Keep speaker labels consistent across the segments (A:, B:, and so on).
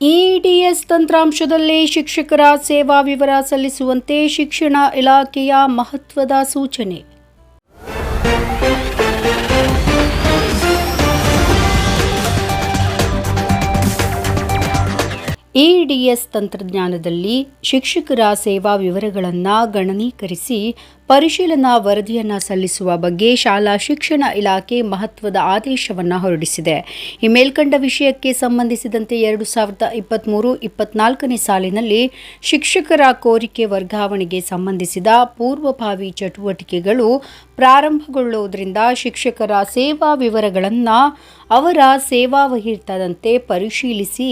A: ಇಡಿಎಸ್ ತಂತ್ರಾಂಶದಲ್ಲಿ ಶಿಕ್ಷಕರ ಸೇವಾ ವಿವರ ಸಲ್ಲಿಸುವಂತೆ ಶಿಕ್ಷಣ ಇಲಾಖೆಯ ಮಹತ್ವದ ಸೂಚನೆ. ಇಡಿಎಸ್ ತಂತ್ರಜ್ಞಾನದಲ್ಲಿ ಶಿಕ್ಷಕರ ಸೇವಾ ವಿವರಗಳನ್ನು ಗಣನೀಕರಿಸಿ ಪರಿಶೀಲನಾ ವರದಿಯನ್ನು ಸಲ್ಲಿಸುವ ಬಗ್ಗೆ ಶಾಲಾ ಶಿಕ್ಷಣ ಇಲಾಖೆ ಮಹತ್ವದ ಆದೇಶವನ್ನು ಹೊರಡಿಸಿದೆ. ಈ ಮೇಲ್ಕಂಡ ವಿಷಯಕ್ಕೆ ಸಂಬಂಧಿಸಿದಂತೆ ಎರಡು ಸಾವಿರದ ಇಪ್ಪತ್ತ್ಮೂರು ಇಪ್ಪತ್ನಾಲ್ಕನೇ ಸಾಲಿನಲ್ಲಿ ಶಿಕ್ಷಕರ ಕೋರಿಕೆ ವರ್ಗಾವಣೆಗೆ ಸಂಬಂಧಿಸಿದ ಪೂರ್ವಭಾವಿ ಚಟುವಟಿಕೆಗಳು ಪ್ರಾರಂಭಗೊಳ್ಳುವುದರಿಂದ ಶಿಕ್ಷಕರ ಸೇವಾ ವಿವರಗಳನ್ನು ಅವರ ಸೇವಾ ವಹಿರ್ತದಂತೆ ಪರಿಶೀಲಿಸಿ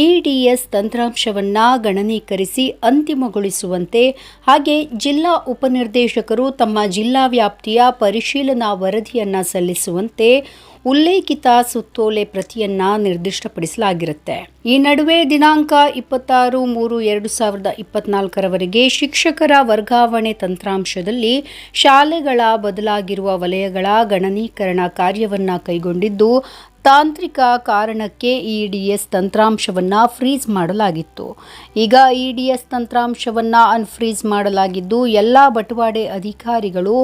A: ಇಡಿಎಸ್ ತಂತ್ರಾಂಶವನ್ನು ಗಣನೀಕರಿಸಿ ಅಂತಿಮಗೊಳಿಸುವಂತೆ ಹಾಗೆ ಜಿಲ್ಲಾ ಉಪನಿರ್ದೇಶಕರು ತಮ್ಮ ಜಿಲ್ಲಾ ವ್ಯಾಪ್ತಿಯ ಪರಿಶೀಲನಾ ವರದಿಯನ್ನು ಸಲ್ಲಿಸುವಂತೆ ಉಲ್ಲೇಖಿತ ಸುತ್ತೋಲೆ ಪ್ರತಿಯನ್ನ ನಿರ್ದಿಷ್ಟಪಡಿಸಲಾಗಿರುತ್ತೆ. ಈ ನಡುವೆ ದಿನಾಂಕ ಇಪ್ಪತ್ತಾರು ಮೂರು ಎರಡು ಸಾವಿರದ ಇಪ್ಪತ್ನಾಲ್ಕರವರೆಗೆ ಶಿಕ್ಷಕರ ವರ್ಗಾವಣೆ ತಂತ್ರಾಂಶದಲ್ಲಿ ಶಾಲೆಗಳ ಬದಲಾಗಿರುವ ವಲಯಗಳ ಗಣನೀಕರಣ ಕಾರ್ಯವನ್ನ ಕೈಗೊಂಡಿದ್ದು ತಾಂತ್ರಿಕ ಕಾರಣಕ್ಕೆ ಇಡಿಎಸ್ ತಂತ್ರಾಂಶವನ್ನು ಫ್ರೀಸ್ ಮಾಡಲಾಗಿತ್ತು. ಈಗ ಇಡಿಎಸ್ ತಂತ್ರಾಂಶವನ್ನು ಅನ್ಫ್ರೀಸ್ ಮಾಡಲಾಗಿದ್ದು, ಎಲ್ಲ ಬಟವಾಡೆ ಅಧಿಕಾರಿಗಳು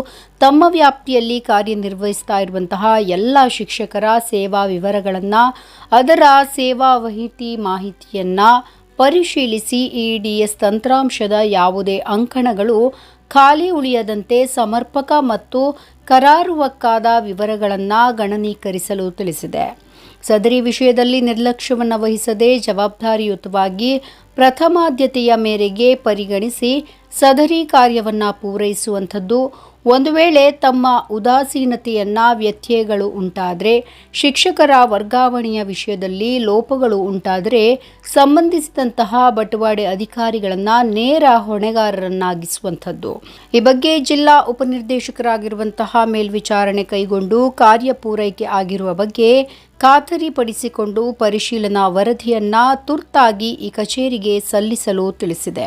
A: ತಮ್ಮ ವ್ಯಾಪ್ತಿಯಲ್ಲಿ ಕಾರ್ಯನಿರ್ವಹಿಸ್ತಾ ಇರುವಂತಹ ಎಲ್ಲ ಶಿಕ್ಷಕರ ಸೇವಾ ವಿವರಗಳನ್ನು, ಅದರ ಸೇವಾ ವಹಿತಿ ಮಾಹಿತಿಯನ್ನು ಪರಿಶೀಲಿಸಿ ಇಡಿಎಸ್ ತಂತ್ರಾಂಶದ ಯಾವುದೇ ಅಂಕಣಗಳು ಖಾಲಿ ಉಳಿಯದಂತೆ ಸಮರ್ಪಕ ಮತ್ತು ಕರಾರುವಕ್ಕಾದ ವಿವರಗಳನ್ನು ಗಣನೀಕರಿಸಲು ತಿಳಿಸಿದೆ. ಸದರಿ ವಿಷಯದಲ್ಲಿ ನಿರ್ಲಕ್ಷ್ಯವನ್ನು ವಹಿಸದೆ ಜವಾಬ್ದಾರಿಯುತವಾಗಿ ಪ್ರಥಮಾದ್ಯತೆಯ ಮೇರೆಗೆ ಪರಿಗಣಿಸಿ ಸದರಿ ಕಾರ್ಯವನ್ನು ಪೂರೈಸುವಂಥದ್ದು ಒಂದು ವೇಳೆ ತಮ್ಮ ಉದಾಸೀನತೆಯನ್ನ ವ್ಯತ್ಯಯಗಳು ಉಂಟಾದರೆ, ಶಿಕ್ಷಕರ ವರ್ಗಾವಣೆಯ ವಿಷಯದಲ್ಲಿ ಲೋಪಗಳು ಉಂಟಾದರೆ, ಸಂಬಂಧಿಸಿದಂತಹ ಬಟವಾಡೆ ಅಧಿಕಾರಿಗಳನ್ನು ನೇರ ಹೊಣೆಗಾರರನ್ನಾಗಿಸುವಂಥದ್ದು. ಈ ಬಗ್ಗೆ ಜಿಲ್ಲಾ ಉಪನಿರ್ದೇಶಕರಾಗಿರುವಂತಹ ಮೇಲ್ವಿಚಾರಣೆ ಕೈಗೊಂಡು ಕಾರ್ಯ ಪೂರೈಕೆ ಆಗಿರುವ ಬಗ್ಗೆ ಖಾತರಿಪಡಿಸಿಕೊಂಡು ಪರಿಶೀಲನಾ ವರದಿಯನ್ನ ತುರ್ತಾಗಿ ಈ ಕಚೇರಿಗೆ ಸಲ್ಲಿಸಲು ತಿಳಿಸಿದೆ.